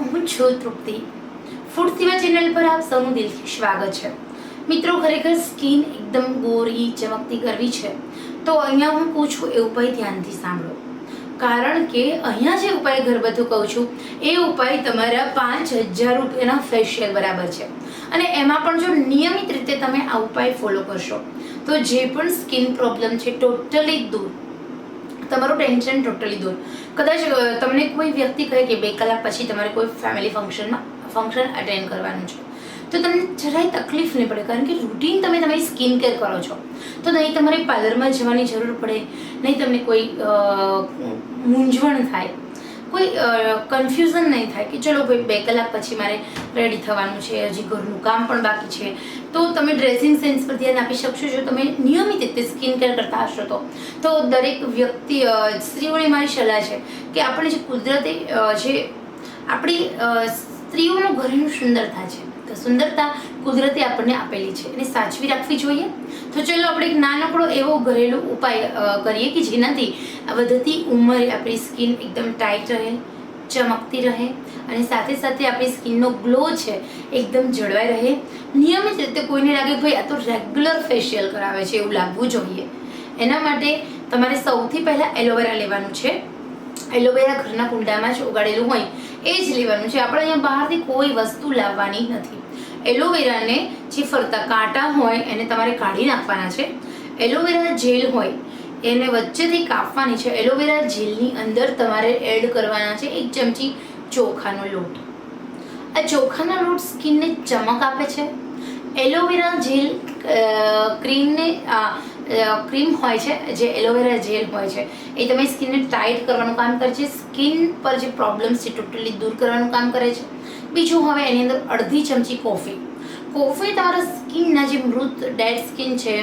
હું છું તૃપ્તિ. ફૂડ સેવા ચેનલ પર આપ સૌનું દિલથી સ્વાગત છે. મિત્રો, ખરેખર સ્કિન એકદમ ગોરી, ચમકતી કરવી છે. તો અહીંયા હું કહું છું, એ ઉપાય ધ્યાનથી સાંભળો. કારણ કે અહીંયા જે ઉપાય ઘરબધું કહું છું, એ ઉપાય તમારા પાંચ હજાર રૂપિયાના ફેશિયલ બરાબર છે. અને એમાં પણ જો નિયમિત રીતે તમે આ ઉપાય ફોલો કરશો, તો જે પણ સ્કિન પ્રોબ્લેમ છે ટોટલી દૂર. તમારું ટેન્શન ટોટલી દૂર. કદાચ તમને કોઈ વ્યક્તિ કહે કે બે કલાક પછી તમારે કોઈ ફેમિલી ફંક્શનમાં ફંક્શન અટેન્ડ કરવાનું છે. તો તમને જરાય તકલીફ નહીં પડે, કારણ કે રૂટીન તમે તમારી સ્કિન કેર કરો છો. તો નહીં તમારે પાર્લરમાં જવાની જરૂર પડે, નહીં તમને કોઈ મૂંઝવણ થાય. કોઈ કન્ફ્યુઝન નહીં થાય કે ચલો ભાઈ બે કલાક પછી મારે રેડી થવાનું છે, હજી ઘરનું કામ પણ બાકી છે. તો તમે ડ્રેસિંગ સેન્સ પર ધ્યાન આપી શકશો, જો તમે નિયમિત રીતે સ્કિન કેર કરતા હશો તો. તો દરેક વ્યક્તિ સ્ત્રીઓને મારી સલાહ છે કે આપણે જે કુદરતી જે આપણી સ્ત્રીઓનું ઘરેનું સુંદરતા છે સુંદરતા કુદરતે આપણને આપેલી છે એને સાચવી રાખવી જોઈએ. તો ચલો આપણે એક નાનકડો એવો ઘરેલું ઉપાય કરીએ કે જેનાથી વધતી ઉંમરે આપણી સ્કિન એકદમ ટાઈટ રહે, ચમકતી રહે અને સાથે સાથે આપણી સ્કિનનો ગ્લો છે એકદમ જળવાઈ રહે. નિયમિત રીતે કોઈને લાગે ભાઈ આ તો રેગ્યુલર ફેશિયલ કરાવે છે એવું લાગવું જોઈએ. એના માટે તમારે સૌથી પહેલાં એલોવેરા લેવાનું છે. એલોવેરા ઘરના કુંડામાં જ ઉગાડેલું હોય એ જ લેવાનું છે. આપણે અહીંયા બહારથી કોઈ વસ્તુ લાવવાની નથી. એલોવેરાને જે ફરતા કાંટા હોય, એને તમારે કાઢી નાખવાના છે. એલોવેરા જેલ હોય, એને વચ્ચેથી કાપવાની છે. એલોવેરા જેલની અંદર તમારે એડ કરવાના છે એક ચમચી ચોખાનો લોટ. આ ચોખાનો લોટ સ્કિનને ચમક આપે છે. એલોવેરા જેલ ક્રીમને ક્રીમ હોય છે, જે એલોવેરા જેલ હોય છે, એ તમે સ્કિનને ટાઈટ કરવાનું કામ કરે છે. સ્કિન પર જે પ્રોબ્લેમ્સ છે ટોટલી દૂર કરવાનું કામ કરે છે. બીજું હવે એની અંદર અડધી ચમચી કોફી કોફી તમારા સ્કિનના જે મૃત ડેડ સ્કિન છે,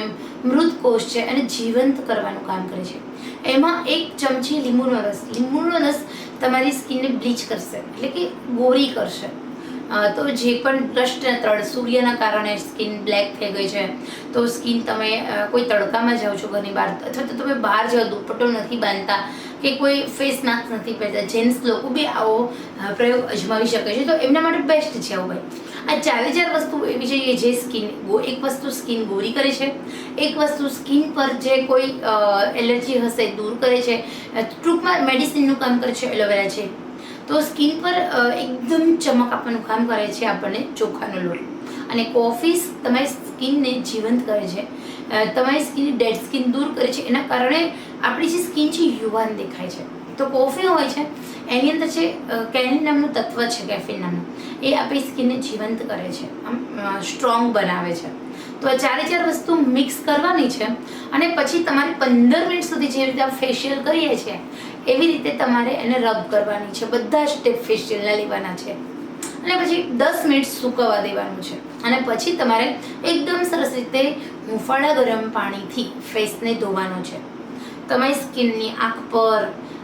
મૃત કોષ છે, એને જીવંત કરવાનું કામ કરે છે. એમાં એક ચમચી લીંબુનો રસ. લીંબુનો રસ તમારી સ્કિનને બ્લીચ કરશે, એટલે કે ગોરી કરશે. તો જે પણ ડસ્ટ તળ સૂર્યના કારણે સ્કિન બ્લેક થઈ ગઈ છે, તો સ્કિન તમે કોઈ તડકામાં જાઓ છો ઘરની બહાર અથવા તો તમે બહાર જાઓ, દુપટ્ટો નથી બાંધતા કે કોઈ ફેસ માસ્ક નથી પહેરતા, જેન્ટ્સ લોકો બી આવો પ્રયોગ અજમાવી શકે છે, તો એમના માટે બેસ્ટ છે આવું ભાઈ આ ચારે ચાર વસ્તુ એવી છે કે જે સ્કિન એક વસ્તુ સ્કિન ગોરી કરે છે, એક વસ્તુ સ્કિન પર જે કોઈ એલર્જી હશે દૂર કરે છે ટૂંકમાં મેડિસિનનું કામ કરે છે, એલોવેરા છે. તો સ્કિન પર એકદમ ચમક આપવાનું કામ કરે છે આપણને ચોખાનો લોટ. અને કોફી તમારી સ્કિનને જીવંત કરે છે. તમારી સ્કિન ડેડ સ્કિન દૂર કરે છે. એના કારણે આપણી જે સ્કિન છે યુવાન દેખાય છે. તો કોફી હોય છે, એની અંદર છે કેનિન નામનું તત્વ છે, કેફીન નામનું, એ આપણી સ્કિનને જીવંત કરે છે. આમ સ્ટ્રોંગ બનાવે છે. તો આ ચારે ચાર વસ્તુ મિક્સ કરવાની છે અને પછી તમારે પંદર મિનિટ સુધી જે રીતે ફેશિયલ કરીએ છીએ એવી રીતે તમારે એને રબ કરવાની છે. બધા સ્ટેપ ફેશિયલના લેવાના છે. અને પછી દસ મિનિટ સૂકવવા દેવાનું છે. અને પછી તમારે એકદમ સરસ રીતે હુંફાળા ગરમ પાણીથી ફેસને ધોવાનો છે. તમારી સ્કિનની આંખ પર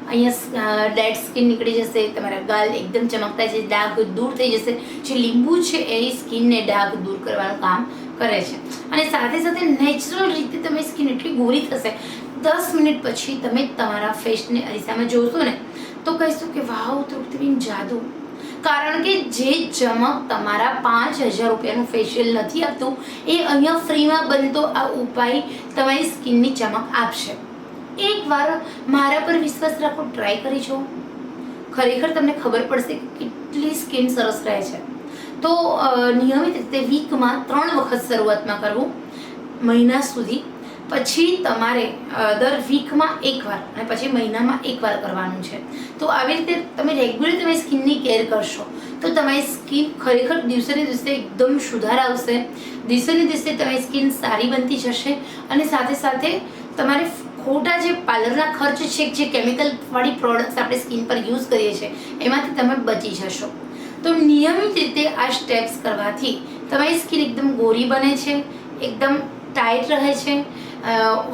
અહીંયા ડેડ સ્કિન નીકળી જશે, તમારા ગાલ એકદમ ચમકતા છે ડાઘ દૂર થઈ જશે. જે લીંબુ છે એ સ્કિનને ડાઘ દૂર કરવાનું કામ કરે છે. અને સાથે સાથે નેચરલ રીતે તમે સ્કિન એટલી ગોરી થશે. દસ મિનિટ પછી તમે તમારા ફેસને અરીસામાં જોશો ને, તો કહીશું કે, વાવ, તૃપ્તિબેન, જાદુ. કારણ કે જે ચમક તમારા પાંચ હજાર રૂપિયાનું ફેશિયલ નથી આપતું, એ અહીંયા ફ્રીમાં બનતો આ ઉપાય તમારી સ્કિનની ચમક આપશે. એકવાર મારા પર વિશ્વાસ રાખો ટ્રાય કરી છો ખરેખર તમને ખબર પડશે કેટલી સ્કિન સરસ રહે છે. તો નિયમિત રીતે વીકમાં ત્રણ વખત શરૂઆતમાં કરવું, મહિના સુધી. પછી તમારે દર વીકમાં એકવાર અને પછી મહિનામાં એકવાર કરવાનું છે. તો આવી રીતે તમે રેગ્યુલર તમે સ્કિનની કેર કરશો, તો તમારી સ્કિન ખરેખર દિવસે દિવસે એકદમ સુધાર આવશે. દિવસે દિવસે તમારી સ્કિન સારી બનતી જશે અને સાથે સાથે તમારે ખોટા જે પાર્લરના ખર્ચ છે, જે કેમિકલ વાળી પ્રોડક્ટ્સ આપણે સ્કિન પર યુઝ કરીએ છીએ, એમાંથી તમે બચી જશો. તો નિયમિત રીતે આ સ્ટેપ્સ કરવાથી તમારી સ્કિન એકદમ ગોરી બને છે, એકદમ ટાઈટ રહે છે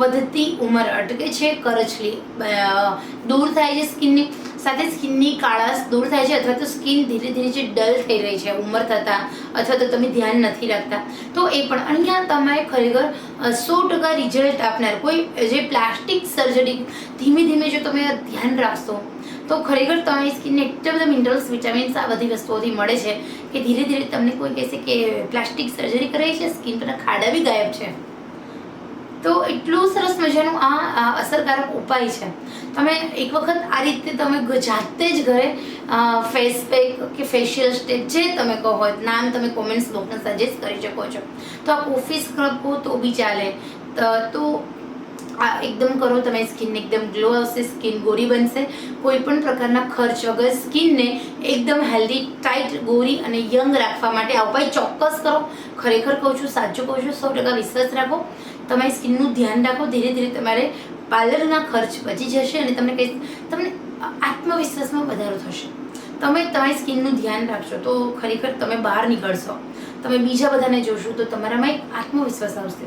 વધતી ઉંમર અટકે છે, કરચલી દૂર થાય છે સ્કિનની સાથે સ્કિનની કાળાશ દૂર થાય છે અથવા તો સ્કિન ધીરે ધીરે જે ડલ થઈ રહી છે, ઉંમર થતાં અથવા તો તમે ધ્યાન નથી રાખતા. તો એ પણ અહીંયા તમારે ખરેખર સો ટકા રિઝલ્ટ આપનાર કોઈ, જે પ્લાસ્ટિક સર્જરી ધીમે ધીમે જો તમે ધ્યાન રાખશો તો ખરેખર તમારી સ્કિનને એટલા બધા મિનરલ્સ વિટામિન્સ આ બધી વસ્તુઓથી મળે છે કે ધીરે ધીરે તમને કોઈ કહેશે કે પ્લાસ્ટિક સર્જરી કરાવી છે સ્કિન પરના ખાડા બી ગાયબ છે. તો એટલું સરસ મજાનું આ અસરકારક ઉપાય છે. તમે એક વખત આ રીતે તમે જાતે જ ઘરે ફેસ પેક કે ફેશિયલ સ્ટેપ જે તમે કહો નામ તમે કોમેન્ટ્સ બોક્સમાં સજેસ્ટ કરી શકો છો. તો આ ઓફિસ ક્લબ કહો તો બી ચાલે. તો આ એકદમ કરો તમે સ્કિનને એકદમ ગ્લો આવશે, સ્કિન ગોરી બનશે. કોઈ પણ પ્રકારના ખર્ચ વગર સ્કિનને એકદમ હેલ્ધી ટાઈટ ગોરી અને યંગ રાખવા માટે આ ઉપાય ચોક્કસ કરો. ખરેખર કહું છું, સાચું કહું છું, સો ટકા વિશ્વાસ રાખો. તમારી સ્કિનનું ધ્યાન રાખો, ધીરે ધીરે તમારે પાર્લરના ખર્ચ બચી જશે અને તમને કંઈ તમને આત્મવિશ્વાસમાં વધારો થશે. તમે તમારી સ્કિનનું ધ્યાન રાખશો તો ખરેખર તમે બહાર નીકળશો. તમે બીજા બધાને જોશો તો તમારામાં એક આત્મવિશ્વાસ આવશે.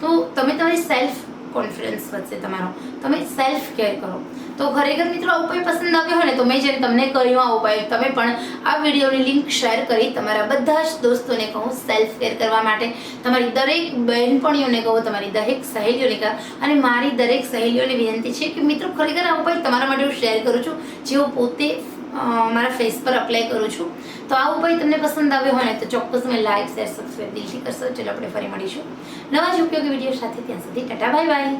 તો તમે તમારી સેલ્ફ કોન્ફિડન્સ વધશે તમારો. તમે સેલ્ફ કેર કરો. તો ખરેખર મિત્રો આ ઉપાય પસંદ આવ્યો હોય ને, તો મેં જેમ તમને કહ્યું આ ઉપાય, તમે પણ આ વિડીયોની લિંક શેર કરી તમારા બધા જ દોસ્તોને કહું સેલ્ફ કેર કરવા માટે. તમારી દરેક બહેનપણીઓને કહો, તમારી દરેક સહેલીઓને કહો, અને મારી દરેક સહેલીઓને વિનંતી છે કે મિત્રો ખરેખર આ ઉપાય તમારા માટે હું શેર કરું છું. જેઓ પોતે મારા ફેસ પર અપ્લાય કરું છું. તો આ ઉપાય તમને પસંદ આવ્યો હોય ને, તો ચોક્કસ મેં લાઈક શેર સબસ્ક્રાઈબ દિલથી કરશો. ચલો આપણે ફરી મળીશું. નવા જ ઉપયોગી વીડિયો સાથે ત્યાં સુધી ટાટા બાય બાય